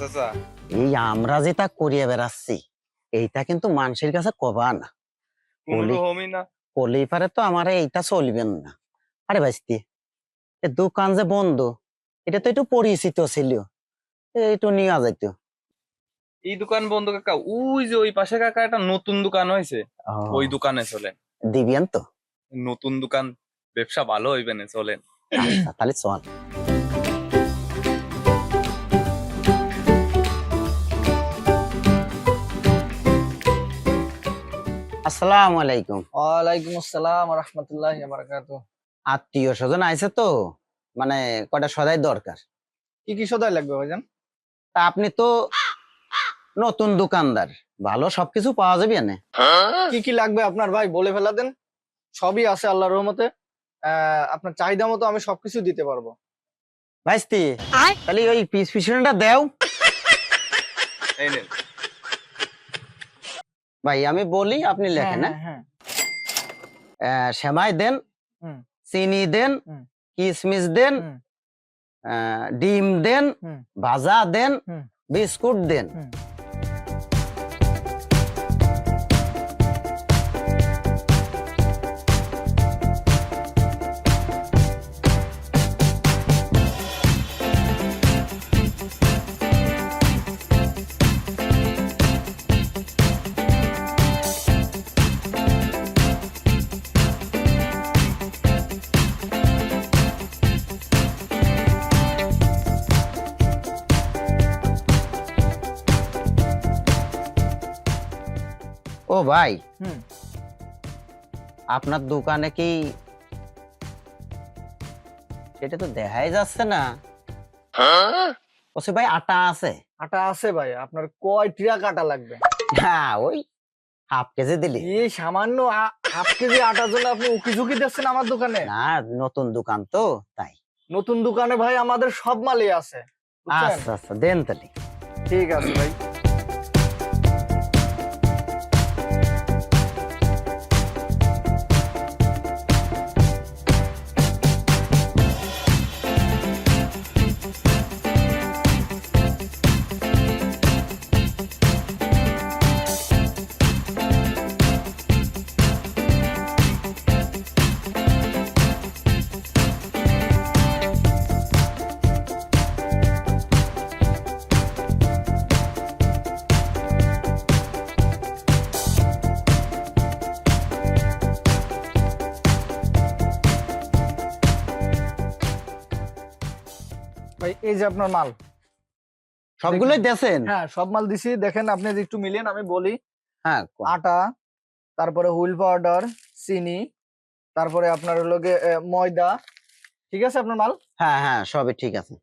বাইসতে হ্যাঁ চাচা এই আমরা যেটা করিয়ে বেড়াচ্ছি এইটা কিন্তু মানুষের কাছে কবা না। তো আমার এইটা চলবেন না। আরে বাইসতে এ দোকান যে বন্ধ এটা তো একটু পরিচিত ছিল একটু নিয়ে যাইতো। এই দোকান বন্ধ কাকা ওই যে ওই পাশে কাকা একটা নতুন দোকান হয়েছে ওই দোকানে চলেন। দিবেন তো? নতুন দোকান ব্যবসা ভালো হইবে না চলেন। আচ্ছা, তাহলে চল। আসসালামু আলাইকুম। ওয়ালাইকুম আসসালাম রহমতুল্লাহ বারাকাত আত্মীয় স্বজন আইছে তো মানে কটা সদাই দরকার? কি কি সদাই লাগবে ভাইজান? তা আপনি তো নতুন দোকানদার ভালো সবকিছু পাওয়া যাবে না কি কি লাগবে আপনার ভাই বলে ফেলা দেন। সবই আছে আল্লাহর রহমতে। আহ, আপনার চাহিদা মতো আমি সবকিছু দিতে পারব। ভাইস্তি তাহলে ওই পিস পিছনটা দেও। এই নেন। ভাই আমি বলি আপনি লেখেন হ্যাঁ, হ্যাঁ? হ্যাঁ। আহ, সেমাই দেন চিনি দেন কিসমিস কিশমিশ দেন আহ, ডিম দেন ভাজা দেন বিস্কুট দেন। ভাই। আপনার দোকানে কি সেটা তো দেখাই যাচ্ছে না। ওসে ভাই আটা আছে। আটা আছে ভাই আপনার কয় টিরা কাটা লাগবে? না ওই হাফ কেজি দিলি। এই সামান্য হাফ কেজি আটার জন্য আপনি উকি ঝুঁকি দিচ্ছেন আমার দোকানে? না নতুন দোকান তো তাই। নতুন দোকানে ভাই আমাদের সব মালই আছে। আচ্ছা আচ্ছা দেন তাহলে। ঠিক আছে ভাই। ভাই এই যে আপনার মাল। সবগুলোই দেন হ্যাঁ সব মাল দিছি। দেখেন আপনি একটু মিলেন আমি বলি। হ্যাঁ? আটা তারপরে হুইল পাউডার চিনি তারপরে আপনার হলো ময়দা। ঠিক আছে আপনার মাল? হ্যাঁ হ্যাঁ সবই ঠিক আছে।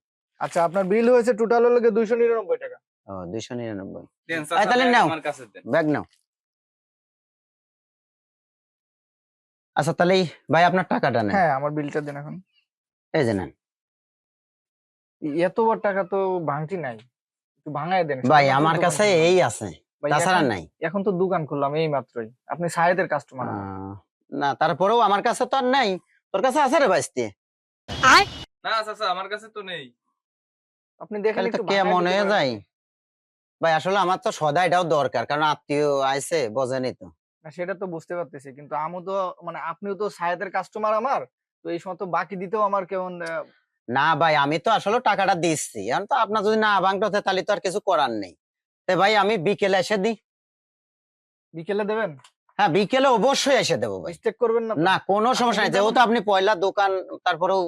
আচ্ছা আপনার বিল হয়েছে টোটাল হলো দুইশো নিরানব্বই টাকা। ও দুইশো নিরানব্বই। দেন তাহলে ব্যাগ নাও। আমার কাছে দেন। ব্যাগ নাও। আচ্ছা তাহলে এই ভাই আপনার টাকাটা নেন। হ্যাঁ আমার বিলটা দেন এখন। এই যে নেন। এতবার টাকা তো ভাঙটি নাই। একটু ভাঙায় দেন ভাই আমার কাছে এই আছে তাছাড়া নাই। এখন তো দোকান খুললাম এই মাত্রই। আপনি সাহেদের কাস্টমার না? তারপরেও আমার কাছে তো আর নাই। তোর কাছে আছে রে বাইস্তি না চাচা আমার কাছে তো নেই। আপনি দেখেন তো একটু কে মনে যায়? ভাই আসলে আমার তো সদাইটাও দরকার কারণ আত্মীয় আইছে বোঝেনি তো। না, সেটা তো বুঝতে পারতেছি কিন্তু আমি তো মানে আপনিও তো সাহেদের কাস্টমার আমার তো এই সময় তো বাকি দিতেও আমার কেমন না ভাই আমি তো আসলে টাকাটা দিচ্ছি। এখন তো আপনার যদি না ভাঙতে তাহলে তো আর কিছু করার নেই। তো ভাই আমি বিকেলে এসে দিই। বিকেলে দেবেন? হ্যাঁ বিকেলে অবশ্যই এসে দেবো ভাই। করবেন না না কোনো সমস্যা নেই। যেহেতু আপনি পয়লা দোকান তারপরেও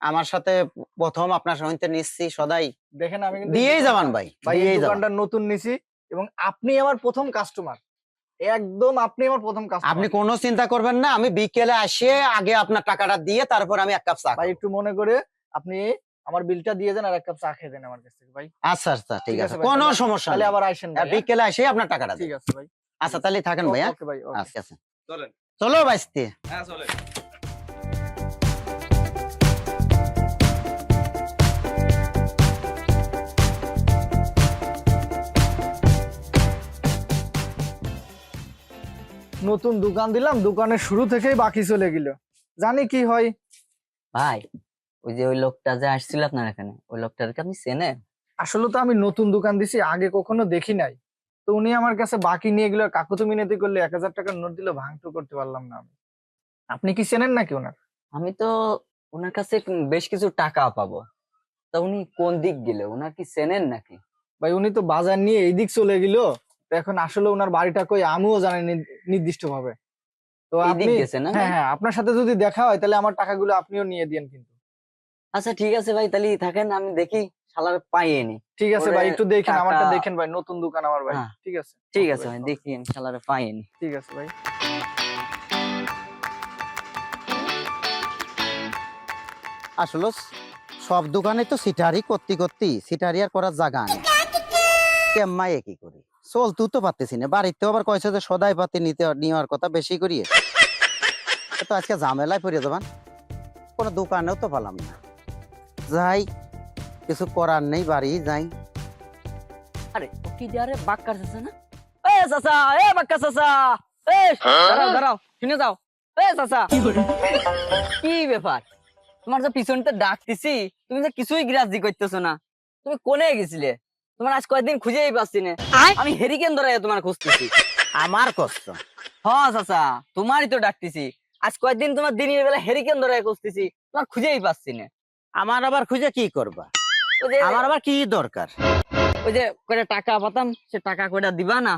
আমার সাথে প্রথম আপনার সঙ্গে নিচ্ছি সদাই দেখেন আমি দিয়েই যাবান ভাই ভাই এই দোকানটা নতুন নিছি এবং আপনি আমার প্রথম কাস্টমার একদম আপনি আমার প্রথম কাজ আপনি কোন চিন্তা করবেন না আমি বিকেলে আসে আগে আপনার টাকাটা দিয়ে তারপর আমি এক কাপ চা ভাই একটু মনে করে আপনি আমার বিলটা দিয়ে দেন আর এক কাপ চা খেয়ে দেন আমার কাছ থেকে ভাই। আচ্ছা আচ্ছা ঠিক আছে কোনো সমস্যা তাহলে আবার আসেন হ্যাঁ, ভাই, হ্যাঁ? বিকেলে আসে আপনার টাকাটা ঠিক আছে ভাই। আচ্ছা তাহলে থাকেন ভাই ওকে ভাই ওকে। আচ্ছা আচ্ছা। চলেন। চলো বাইস্তি হ্যাঁ চলেন। নতুন দোকান দিলাম দোকানের শুরু থেকেই বাকি চলে গেল। জানি কি হয়। ভাই ওই যে ওই লোকটা যে আসছিল আপনার এখানে ওই লোকটাকে আপনি চেনেন? আসলে তো আমি নতুন দোকান দিছি আগে কখনো দেখি নাই। তো উনি আমার কাছে বাকি নিয়ে গেলে কাকুতো মিনতি করলে এক হাজার টাকার নোট দিলে ভাঙতো করতে পারলাম না আমি। আপনি কি চেনেন নাকি ওনার? আমি তো ওনার কাছে বেশ কিছু টাকা পাবো। তা উনি কোন দিক গেলে? ওনার কি চেনেন নাকি? ভাই উনি তো বাজার নিয়ে এই দিক চলে গেল। এখন আসলে ওনার বাড়িটা কই? আমিও জানি নির্দিষ্ট ভাবে তো আপনি না? হ্যাঁ হ্যাঁ আপনার সাথে যদি দেখা হয় তাহলে আমার টাকাগুলো আপনিও নিয়ে দিয়েন কিন্তু। আচ্ছা ঠিক আছে ভাই তাহলে থাকেন আমি দেখি শালার পাইনি ঠিক আছে ভাই একটু দেখেন আমারটা দেখেন ভাই নতুন দোকান আমার ভাই হ্যাঁ। ঠিক আছে? ঠিক আছে ভাই, দেখি আমি শালার পাইনি ঠিক আছে ভাই। আসলে সব দোকানে তো সিটারি করতে করতে সিটারি আর করার জায়গা নেই। কেম্মাই কি করি? চলতেও তো পারতেছি না। বাড়িতেও আবার কয়েছে যে সদাই পাতি নিতে নেওয়ার কথা বেশি করিয়ে। তো আজকে ঝামেলায় পড়ে যাবান। কোনো দোকানেও তো পেলাম না। যাই কিছু করার নেই বাড়ি যাই। আরে কি আরে বাক্কার চাচা না? এ চাচা এ বাক্কা চাচা এ দাঁড়াও দাঁড়াও শুনে যাও। এ চাচা কি ব্যাপার? তোমার যে পিছনতে ডাকতেছি তুমি যে কিছুই গ্রাজি করতেছো না। তুমি কোনে গেছিলে? তোমার আজ কয়েকদিন খুঁজেই পাচ্ছি না। আমি হেরিকেন ধরে তোমার খুঁজতেছি। আমার কষ্ট। হ্যাঁ চাচা তোমারই তো ডাকতেছি। আজ কয়েকদিন তোমার দিনের বেলা হেরিকেন ধরে খুঁজতেছি তোমার খুঁজেই পাচ্ছি না। আমার আবার খুঁজে কি করবা? আমার আবার কি দরকার? ওই যে কয়টা টাকা পাতাম সে টাকা কয়টা দিবা না?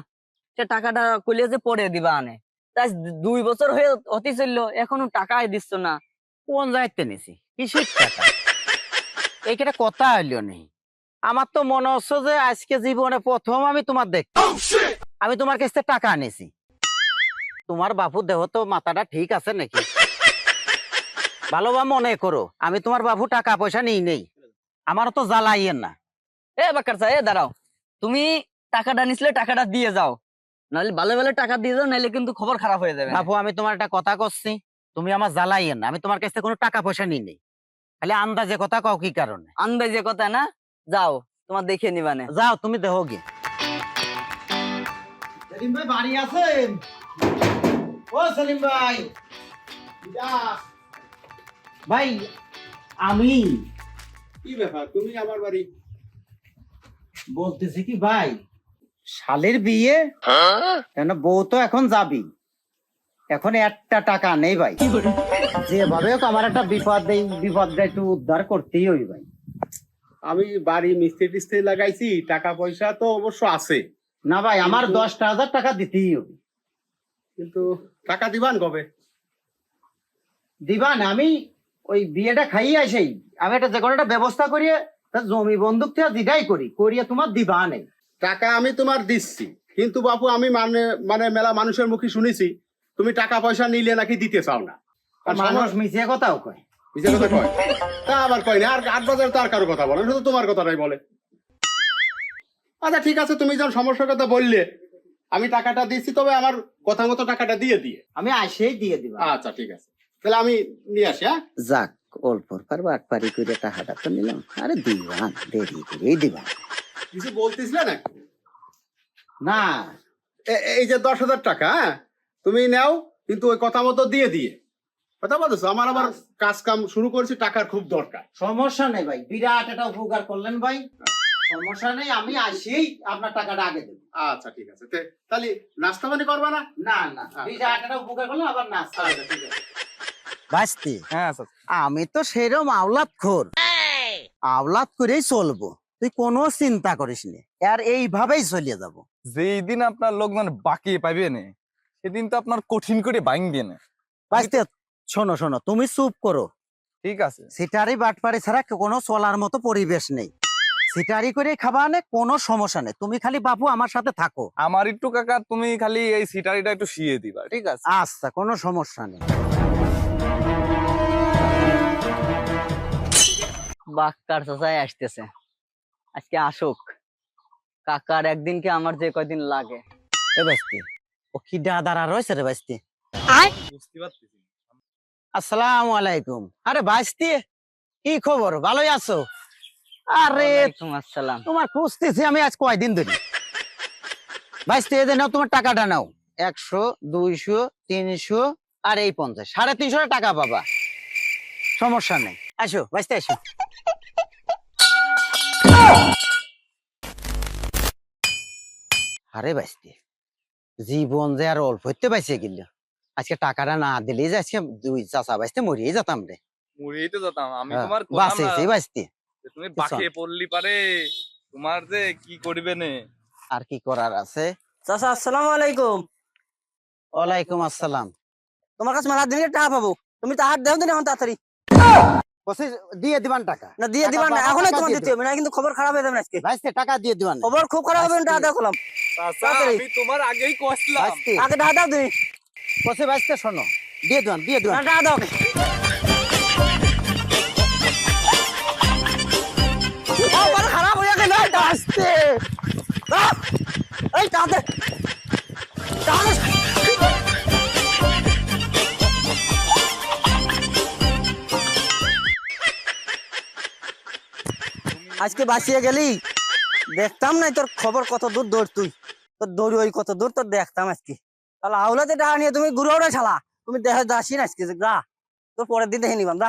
সে টাকাটা কইলে যে পরে দিবা আনে। তাই দুই বছর হয়ে অতি চলল এখনও টাকাই দিচ্ছ না। কোন যাইতে নিছি? কিসের টাকা? এইটা কথা হইল নেই। আমার তো মনে হচ্ছে যে আজকে জীবনে প্রথম আমি তোমার দেখ আমি তোমার কাছ থেকে টাকা আনিছি তোমার বাপু দেহ তো মাথাটা ঠিক আছে নাকি? ভালোবা মনে করো আমি তোমার বাবু টাকা পয়সা নিই নেই। আমার তো জ্বালাইয়েন না। এ বাক্কার চা এ দাঁড়াও। তুমি টাকাটা নিছিলে টাকাটা দিয়ে যাও। নাহলে ভালো ভালো টাকা দিয়ে যাও নাহলে কিন্তু খবর খারাপ হয়ে যাবে। বাপু আমি তোমার একটা কথা করছি। তুমি আমার জ্বালাইয়েন না আমি তোমার কাছ থেকে কোনো টাকা পয়সা নিই নেই। খালি আন্দাজে কথা কও কি কারণে। আন্দাজে কথা না? যাও তোমার দেখে নিবানে যাও তুমি দেখো গে সেলিম ভাই বাড়ি আছেন? ও সেলিম ভাই। ভাই আমি। কি ব্যাপার? তুমি আমার বাড়ি। বলতেছি কি ভাই শালের বিয়ে? কেন বউ তো এখন যাবি। এখন একটা টাকা নেই ভাই। যেভাবে হোক আমার একটা বিপদ এই বিপদটা একটু উদ্ধার করতেই হই ভাই। আমি বাড়ি মিস্ত্রি টিস্ত্রি লাগাইছি টাকা পয়সা তো অবশ্য আছে। না ভাই আমার দশটা হাজার টাকা দিতেই হবে। কিন্তু টাকা দিবান কবে? দিবান আমি ওই বিয়েটা খাইয়ে আসেই। আমি একটা যে কোনো একটা ব্যবস্থা করিয়ে জমি বন্দুক থেকে যেটাই করি করিয়ে তোমার দিবা নেই টাকা আমি তোমার দিচ্ছি কিন্তু বাপু আমি মানে মানে মেলা মানুষের মুখে শুনেছি তুমি টাকা পয়সা নিলে নাকি দিতে চাও না। আর মানুষ মিশিয়ে কথাও কয়। মিছে কথা কয়? তা আবার কয় না? আর আট বাজারে তো আর কারও কথা বলে শুধু তোমার কথাটাই বলে। আচ্ছা ঠিক আছে তুমি যখন সমস্যার কথা বললে আমি টাকাটা দিচ্ছি তবে আমার কথা মতো টাকাটা দিয়ে দিয়ে। আমি আসেই দিয়ে দিবা। আচ্ছা ঠিক আছে। তাহলে আমি নিয়ে আসি হ্যাঁ? যাক অল্প পারব আট পারি করে টাকাটা তো নিলাম। আরে দিবান দেরি করেই দিবান কিছু বলতেছিলে না না। এ- এই যে দশ হাজার টাকা হ্যাঁ? তুমি নাও কিন্তু ওই কথা মতো দিয়ে দিয়ে। কথা বলতেছো আমার আবার কাজ কাম শুরু করেছি টাকার খুব দরকার। সমস্যা নেই ভাই বিরাট একটা উপকার করলেন ভাই। সমস্যা নেই আমি আসেই আপনার টাকাটা আগে দেবো। আচ্ছা ঠিক আছে। তাহলে নাস্তা পানি করবা না? না না। বিরাট একটা উপকার করলেন আবার না আচ্ছা ঠিক আছে। বাঁচতে হ্যাঁ আমি তো সেরম আওলাদ খোর আওলাদ করেই চলবো। তুই কোনো চিন্তা করিস নি আর এইভাবেই চলিয়ে যাব। যেই দিন আপনার লোকজন বাকি পাইবে না সেদিন তো আপনার কঠিন করে ভাঙবে না। বাঁচতে শোনো শোনো তুমি চুপ করো। ঠিক আছে। সিটারি বাটপারি ছাড়া কোনো চলার মতো পরিবেশ নেই। সিটারি করে খাবা নে কোনো সমস্যা নেই। তুমি খালি বাবু আমার সাথে থাকো। আমার একটু কাকা তুমি খালি এই সিটারিটা একটু শিয়ে দিবা ঠিক আছে? আচ্ছা কোনো সমস্যা নেই। বাক্কার চাচাই আসতেছে। আজকে আসুক। কাকার একদিনকে আমার যে কয়দিন লাগে। এ বাস্তি ও কি দাদারা রয়েছে রে বাস্তি? বুঝতে পারতেছি আসসালাম আলাইকুম। আরে কি খবর? ভালোই আছো? আরে আসসালাম। তোমার খুঁজতেছি আমি আজ কয়দিন ধরে। ভাইস্তি এদের নাও তোমার টাকাটা নাও। একশো দুইশো তিনশো আর এই পঞ্চাশ। সাড়ে তিনশো টাকা পাবা। সমস্যা নেই। আসো ভাইস্তি আসো। আরে ভাইস্তি জীবন যে আর অল্প হইতে পাইছে কিন্তু আজকে টাকাটা না দিলে যে আজকে দুই চাচা বাইস্তে মরিয়ে যেতাম রে। তো যেতাম। আমি হ্যাঁ, তোমার বাঁচেছি তুমি। বাকিয়ে পড়লি পারে। তোমার যে কি করবে নে? আর কি করার আছে? চাচা আসসালামু আলাইকুম। ওয়ালাইকুম আসসালাম। তোমার কাছে মেলা দিনের টাকা পাবো। তুমি তাহার দেও দিন এখন তাড়াতাড়ি। বসে দিয়ে দিবান টাকা। না দিয়ে টাকা দিবা না টাকা তোমার দিতে হবে না কিন্তু খবর খারাপ হয়ে যাবে আজকে। বাইস্তে টাকা দিয়ে দিবান। খবর খুব খারাপ হবে না টাকা কলাম আমি তোমার আগেই কষলাম আগে টাকা দাও তুমি। বসে বাইস্তে শোনো। দিয়ে দিবান দিয়ে না দিবান টাকা দাও খারাপ হয়ে গেল। আসতে এই টাকা আজকে বাঁচিয়ে গেলি। দেখতাম না তোর খবর কত দূর দৌড় তুই। তোর দৌড়ি ওই কত দূর তোর দেখতাম আজকে। তাহলে আউলাতে টাকা নিয়ে তুমি ঘুরে ওড়ে ছালা। তুমি দেখে যাসি না আজকে যা। তোর পরের দিন দেখে নিবাম, যা।